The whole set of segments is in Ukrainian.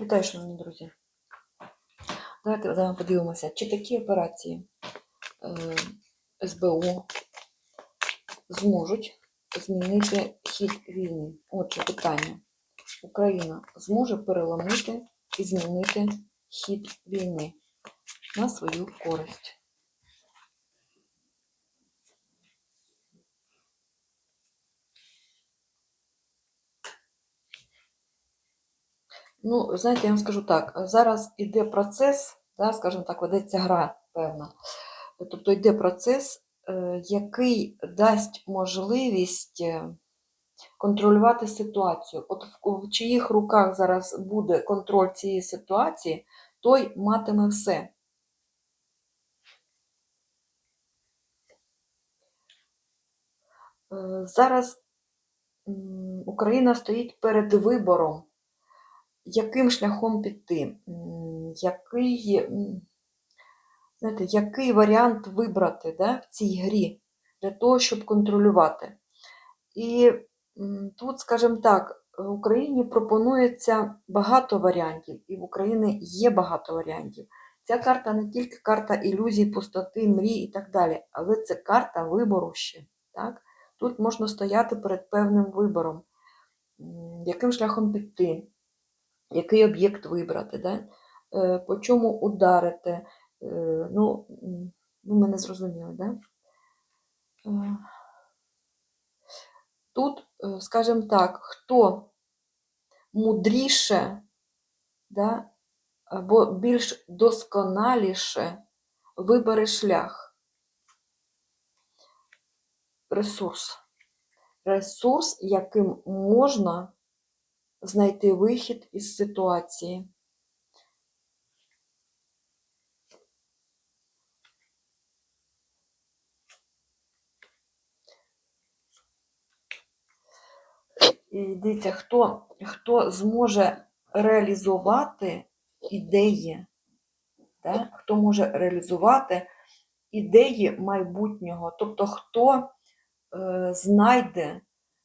Вітаю, шановні друзі. Давайте з подивимося, чи такі операції е, СБУ зможуть змінити хід війни. Отже, питання. Україна зможе переломити і змінити хід війни на свою користь. Ну, знаєте, я вам скажу так, зараз іде процес, да, скажімо так, ведеться гра певна. Тобто йде процес, е, який дасть можливість е, контролювати ситуацію. От в, чиїх руках зараз буде контроль цієї ситуації, той матиме все. Е, Зараз Україна стоїть перед вибором яким шляхом піти, який, знаєте, який варіант вибрати да, в цій грі для того, щоб контролювати. І тут, скажімо так, в Україні пропонується багато варіантів, і в Україні є багато варіантів. Ця карта не тільки карта ілюзій, пустоти, мрій і так далі, але це карта вибору ще. Так? Тут можна стояти перед певним вибором, яким шляхом піти який об'єкт вибрати, да? Е, по чому ударити. Е, Ну, ви мене зрозуміли, да? Е, Тут, скажімо так, хто мудріше, да, або більш досконаліше вибере шлях. Ресурс. Ресурс, яким можна знайти вихід із ситуації. І дивіться, хто, хто зможе реалізувати ідеї, да? хто може реалізувати ідеї майбутнього, тобто хто е, знайде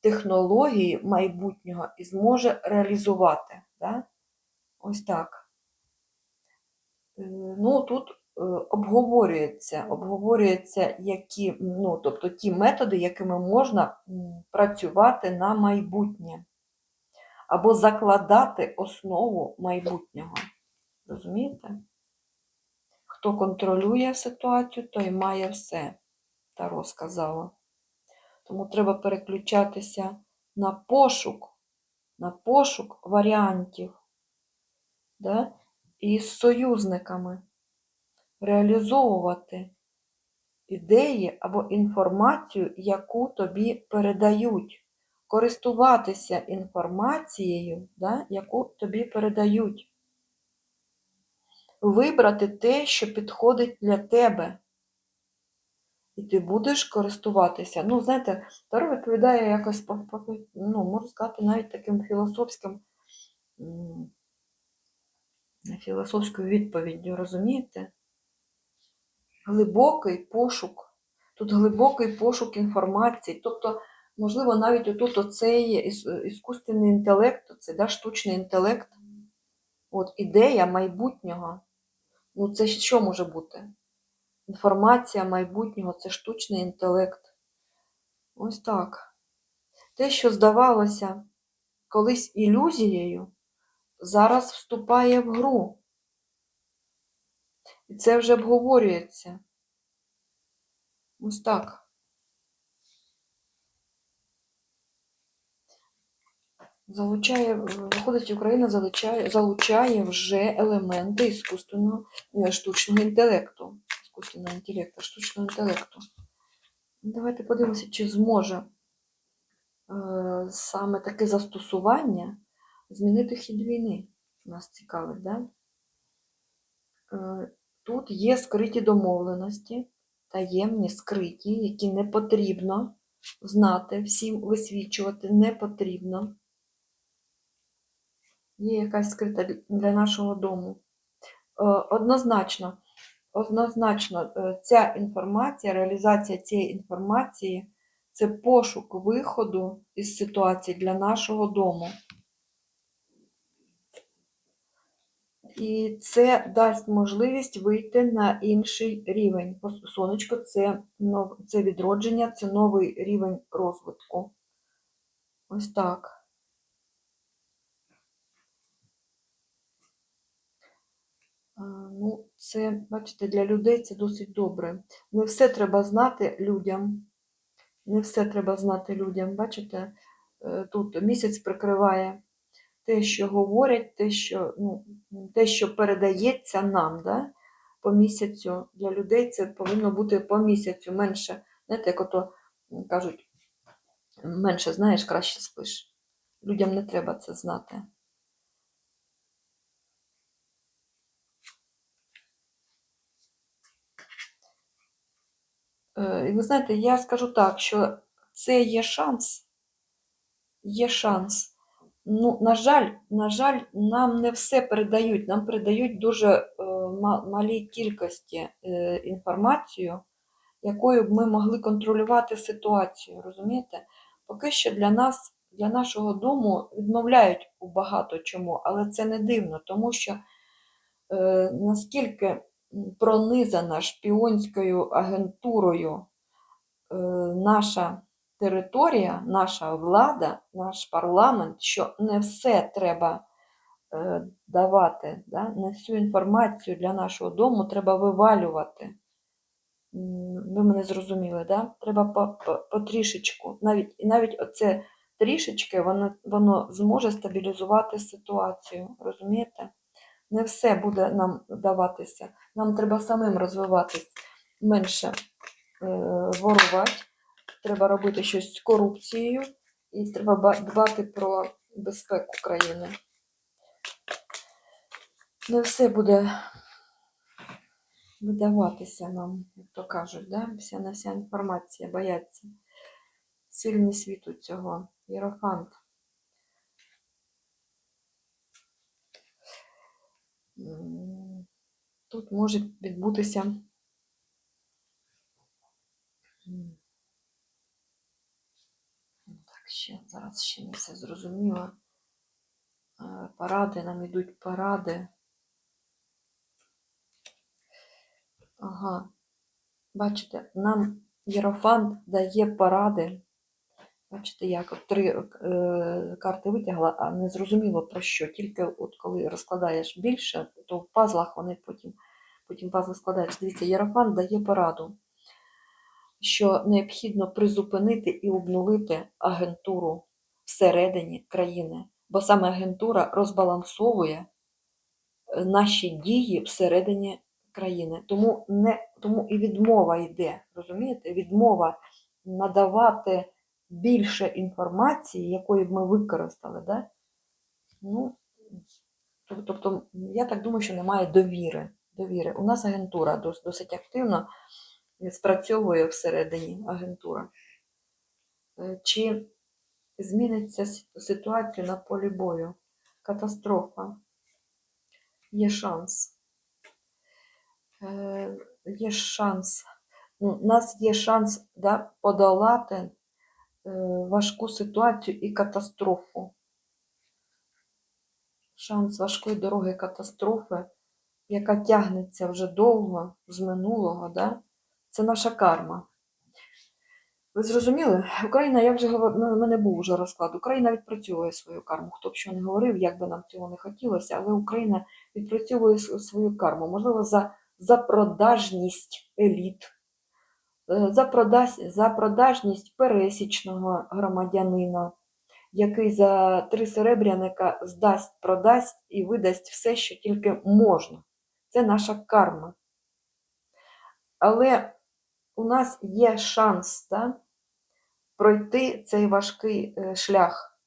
технології майбутнього і зможе реалізувати. Да? Ось так. Е, Ну, тут е, обговорюється, обговорюється, які, ну, тобто ті методи, якими можна працювати на майбутнє, або закладати основу майбутнього. Розумієте? Хто контролює ситуацію, той має все, Таро сказала. Тому треба переключатися на пошук, на пошук варіантів да? і союзниками реалізовувати ідеї або інформацію, яку тобі передають, користуватися інформацією, да? яку тобі передають. Вибрати те, що підходить для тебе. І ти будеш користуватися. Ну, знаєте, Таро відповідає якось, ну, можу сказати, навіть таким філософським, філософською відповіддю, розумієте? Глибокий пошук. Тут глибокий пошук інформації. Тобто, можливо, навіть отут оцей іс- іскусственний інтелект, оцей, да, штучний інтелект, от ідея майбутнього. Ну, це що може бути? Інформація майбутнього це штучний інтелект. Ось так. Те, що здавалося колись ілюзією, зараз вступає в гру. І це вже обговорюється. Ось так. Залучає, виходить, Україна залучає, залучає вже елементи іскусственного е, штучного інтелекту. Іскусственного інтелекту, штучного інтелекту. Ну, Давайте подивимося, чи зможе е, саме таке застосування змінити хід війни. Нас цікавить, да? Е, Тут є скриті домовленості, таємні, скриті, які не потрібно знати, всім висвічувати не потрібно. Є якась скрита для нашого дому. Е, Однозначно, однозначно, е, ця інформація, реалізація цієї інформації це пошук виходу із ситуації для нашого дому. І це дасть можливість вийти на інший рівень. Сонечко це, це відродження, це новий рівень розвитку. Ось так. А, Ну, це, бачите, для людей це досить добре. Не все треба знати людям. Не все треба знати людям. Бачите, е, тут місяць прикриває те, що говорять, те, що, ну, те, що передається нам, да? по місяцю. Для людей це повинно бути по місяцю менше. Знаєте, як ото кажуть, менше знаєш, краще спиш. Людям не треба це знати. І ви знаєте, я скажу так, що це є шанс. Є шанс. Ну, на жаль, на жаль, нам не все передають. Нам передають дуже е, ма- малій кількості е, інформацію, якою б ми могли контролювати ситуацію. Розумієте? Поки що для нас, для нашого дому відмовляють у багато чому, але це не дивно, тому що е, наскільки пронизана шпіонською агентурою е, наша територія, наша влада, наш парламент, що не все треба е, давати, да? не всю інформацію для нашого дому треба вивалювати. Ви мене зрозуміли, да? Треба по, по, потрішечку. Навіть, навіть оце трішечки воно, воно зможе стабілізувати ситуацію. Розумієте? Не все буде нам даватися. Нам треба самим розвиватись менше е, ворувати, треба робити щось з корупцією і треба дбати про безпеку країни. Не все буде видаватися нам, як то кажуть, да? вся на вся інформація, бояться. Сильний світ цього. Єрофант. Тут може відбутися. Так, ще зараз ще не все зрозуміло. Е, Паради, нам йдуть паради. Ага. Бачите, нам Єрофант дає поради. Бачите, як три е, карти витягла, а не зрозуміло про що. Тільки от коли розкладаєш більше, то в пазлах вони потім, потім пазли складаються. Дивіться, Єрофант дає пораду, що необхідно призупинити і обнулити агентуру всередині країни, бо саме агентура розбалансовує е, наші дії всередині країни. Тому, не, тому і відмова йде, розумієте? Відмова надавати більше інформації, якої б ми використали. Да? Ну, тобто, я так думаю, що немає довіри. довіри. У нас агентура досить активно спрацьовує всередині агентура. Е, Чи зміниться ситуація на полі бою? Катастрофа. Є шанс. Е, Є шанс. Ну, у нас є шанс да, подолати важку ситуацію і катастрофу. Шанс важкої дороги катастрофи, яка тягнеться вже довго з минулого, да? це наша карма. Ви зрозуміли? Україна, я вже говорила, ну, мене був вже розклад. Україна відпрацьовує свою карму. Хто б що не говорив, як би нам цього не хотілося, але Україна відпрацьовує свою карму. Можливо, за, за продажність еліт, е, за, продаж, за продажність пересічного громадянина, який за три серебряника здасть, продасть і видасть все, що тільки можна. Це наша карма. Але у нас є шанс да, пройти цей важкий е, шлях,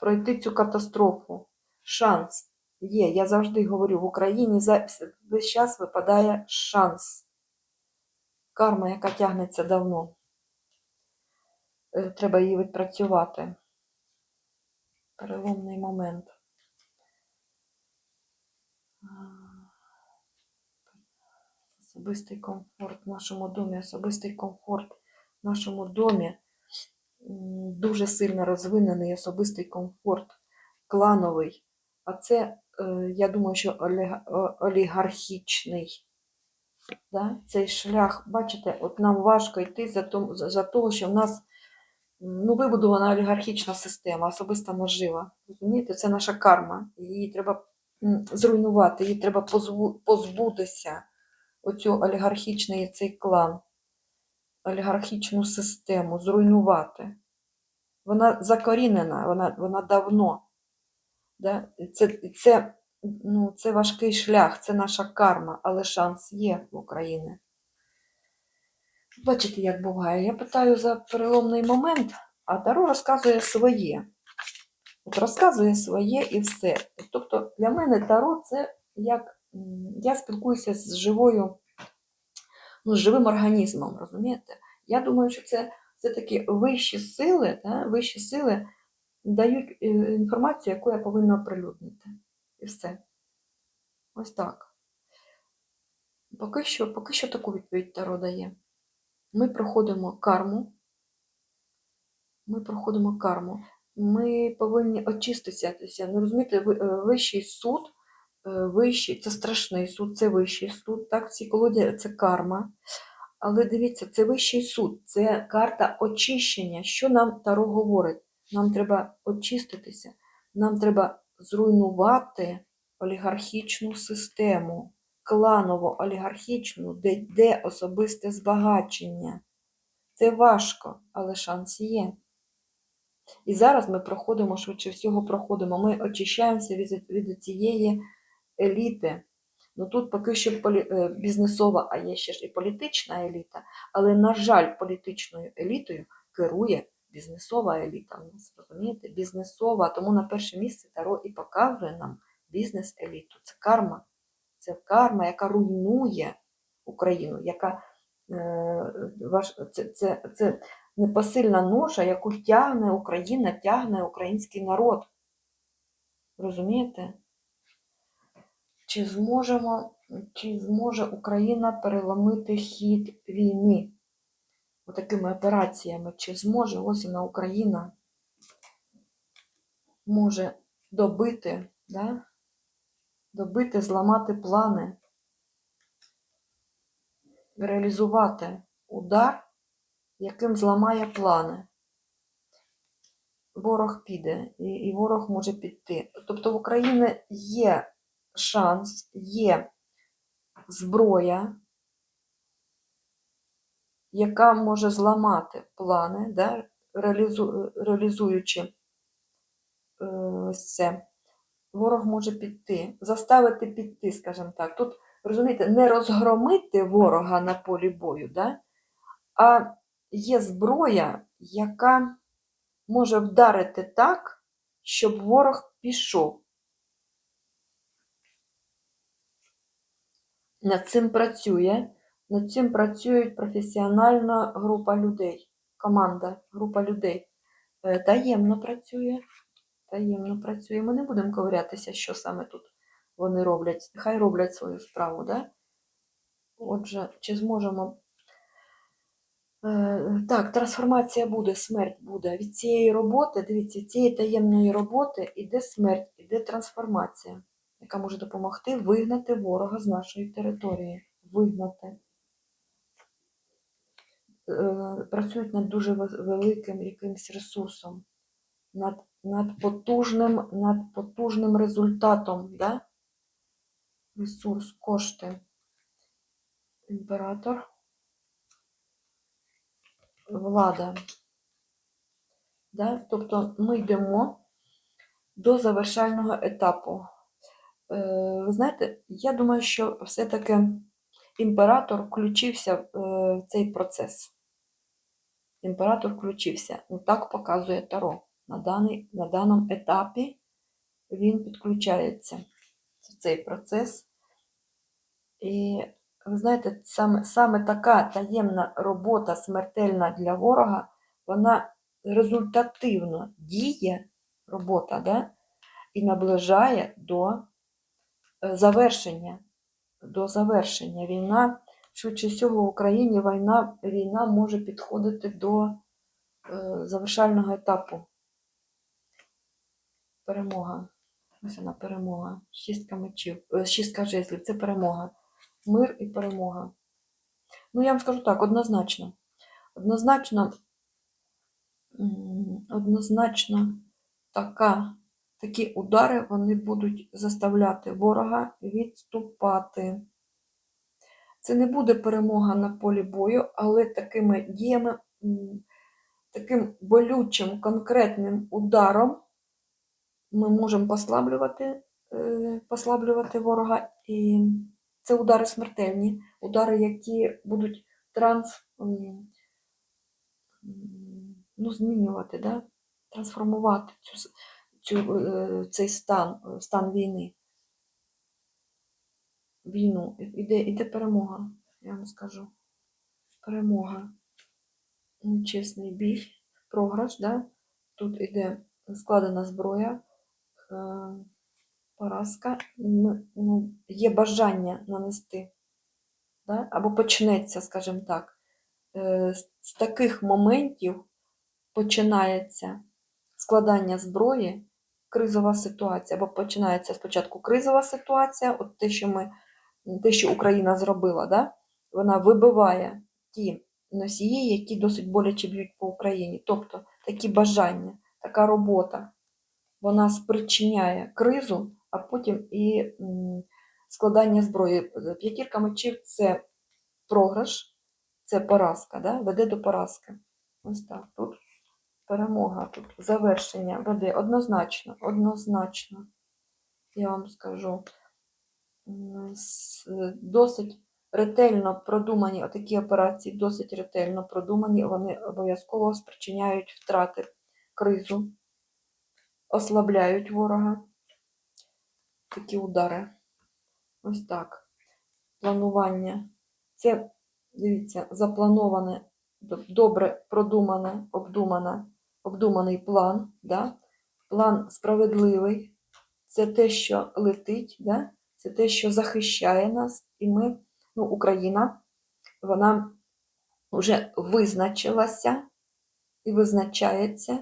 пройти цю катастрофу. Шанс є. Я завжди говорю, в Україні весь час випадає шанс. Карма, яка тягнеться давно. Е, Треба її відпрацювати. Переломний момент. Особистий комфорт в нашому домі, особистий комфорт в нашому домі. Дуже сильно розвинений особистий комфорт, клановий. А це е, я думаю, що олігархічний. Да? Цей шлях, бачите, от нам важко йти за, том, за, того, що в нас ну, вибудована олігархічна система, особиста нажива. Розумієте, це наша карма. Її треба зруйнувати, її треба позбу- позбутися. Оцю олігархічний цей клан, олігархічну систему, зруйнувати. Вона закорінена, вона, вона давно. Да? Це, це, ну, це важкий шлях, це наша карма, але шанс є в Україні. Бачите, як буває. Я питаю за переломний момент, а Таро розказує своє. От розказує своє і все. Тобто для мене Таро це як я спілкуюся з живою, ну, з живим організмом, розумієте? Я думаю, що це все-таки вищі сили, да? вищі сили дають е, інформацію, яку я повинна оприлюднити. І все. Ось так. Поки що, поки що таку відповідь Таро дає. Ми проходимо карму. Ми проходимо карму. Ми повинні очиститися. Ну, розумієте, е, вищий суд, е, вищий, це страшний суд, це вищий суд. Так, в цій колоді це карма. Але дивіться, це вищий суд, це карта очищення. Що нам Таро говорить? Нам треба очиститися, нам треба зруйнувати олігархічну систему, кланово олігархічну, де йде особисте збагачення. Це важко, але шанс є. І зараз ми проходимо, швидше всього, проходимо. Ми очищаємося від, від цієї еліти. Ну тут поки що полі, е, бізнесова, а є ще ж і політична еліта. Але, на жаль, політичною елітою керує бізнесова еліта. У нас, розумієте? Бізнесова. Тому на перше місце Таро і показує нам бізнес-еліту. Це карма. Це карма, яка руйнує Україну, яка е, ваш, це, це, це непосильна ноша, яку тягне Україна, тягне український народ. Розумієте? Чи зможемо, чи зможе Україна переломити хід війни отакими операціями? Чи зможе ось вона Україна може добити, да? добити, зламати плани, реалізувати удар, яким зламає плани? Ворог піде, і, і ворог може піти. Тобто в Україні є шанс, є зброя, яка може зламати плани, да, реалізу, реалізуючи е, ось це. Ворог може піти, заставити піти, скажімо так. Тут, розумієте, не розгромити ворога на полі бою, да, а є зброя, яка може вдарити так, щоб ворог пішов. Над цим працює, над цим працюють професіональна група людей, команда, група людей. Е, Таємно працює, таємно працює. Ми не будемо ковирятися, що саме тут вони роблять. Хай роблять свою справу, да? Отже, чи зможемо. Е, Так, трансформація буде, смерть буде. Від цієї роботи, дивіться, цієї таємної роботи іде смерть, іде трансформація яка може допомогти вигнати ворога з нашої території. Вигнати. Е, Працюють над дуже великим якимось ресурсом, над, над, потужним, над потужним результатом. Да? Ресурс, кошти. Імператор. Влада. Да? Тобто ми йдемо до завершального етапу. Е, Ви знаєте, я думаю, що все-таки імператор включився в е, цей процес. Імператор включився. Ну, так показує Таро. На, даний, на даному етапі він підключається в цей процес. І ви знаєте, саме, саме така таємна робота смертельна для ворога, вона результативно діє, робота, да? і наближає до е, завершення. До завершення. Війна, швидше всього, в Україні війна, війна може підходити до е, завершального етапу. Перемога. Ось вона перемога. Шістка мечів, е, шістка жезлів це перемога. Мир і перемога. Ну, я вам скажу так, однозначно. Однозначно, однозначно така, такі удари вони будуть заставляти ворога відступати. Це не буде перемога на полі бою, але такими діями, таким болючим, конкретним ударом ми можемо послаблювати, е, послаблювати ворога. І це удари смертельні, удари, які будуть транс, ну, змінювати, да? трансформувати цю, цю, е, цей стан, е, стан війни. Війну. Іде, іде перемога, я вам скажу. Перемога. Нечесний бій, програш, да? Тут іде складена зброя, е, поразка. Ну, є бажання нанести, да? або почнеться, скажімо так. З таких моментів починається складання зброї, кризова ситуація, або починається спочатку кризова ситуація, от те, що ми, те, що Україна зробила, да? вона вибиває ті носії, які досить боляче б'ють по Україні. Тобто такі бажання, така робота, вона спричиняє кризу, а потім і складання зброї. П'ятірка мечів це програш, це поразка, да? веде до поразки. Ось так. Тут перемога, тут завершення веде однозначно, однозначно, я вам скажу. Досить ретельно продумані, отакі операції досить ретельно продумані, вони обов'язково спричиняють втрати, кризу, ослабляють ворога. Такі удари. Ось так. Планування. Це, дивіться, заплановане, добре продумане, обдумане, обдуманий план. Да? План справедливий. Це те, що летить, да? це те, що захищає нас. І ми, ну, Україна, вона вже визначилася і визначається,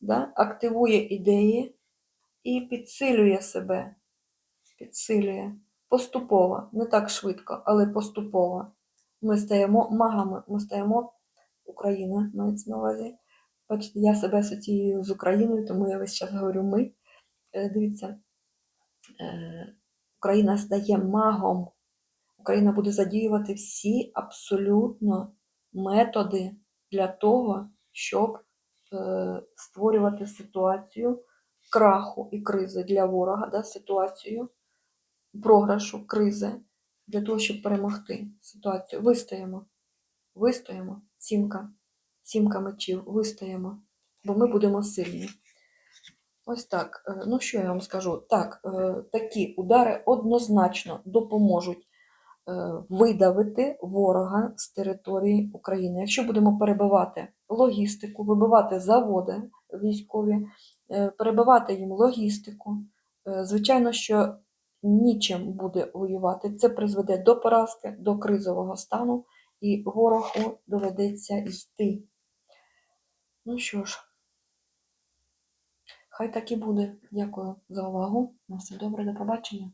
да? активує ідеї і підсилює себе. Підсилює. Поступово, не так швидко, але поступово. Ми стаємо магами, ми стаємо Україна, мається на увазі. Бачите, я себе асоціюю з Україною, тому я весь час говорю ми. Е, Дивіться, е, Україна стає магом. Україна буде задіювати всі абсолютно методи для того, щоб е, створювати ситуацію краху і кризи для ворога, да, ситуацію програшу, кризи, для того, щоб перемогти ситуацію. Вистоїмо. Вистоїмо. Сімка. Сімка мечів. Вистоїмо. Бо ми будемо сильні. Ось так. Е, Ну, що я вам скажу? Так, е, такі удари однозначно допоможуть е, видавити ворога з території України. Якщо будемо перебивати логістику, вибивати заводи військові, перебивати їм логістику, звичайно, що нічим буде воювати. Це призведе до поразки, до кризового стану, і ворогу доведеться йти. Ну що ж, хай так і буде. Дякую за увагу. На все добре, до побачення.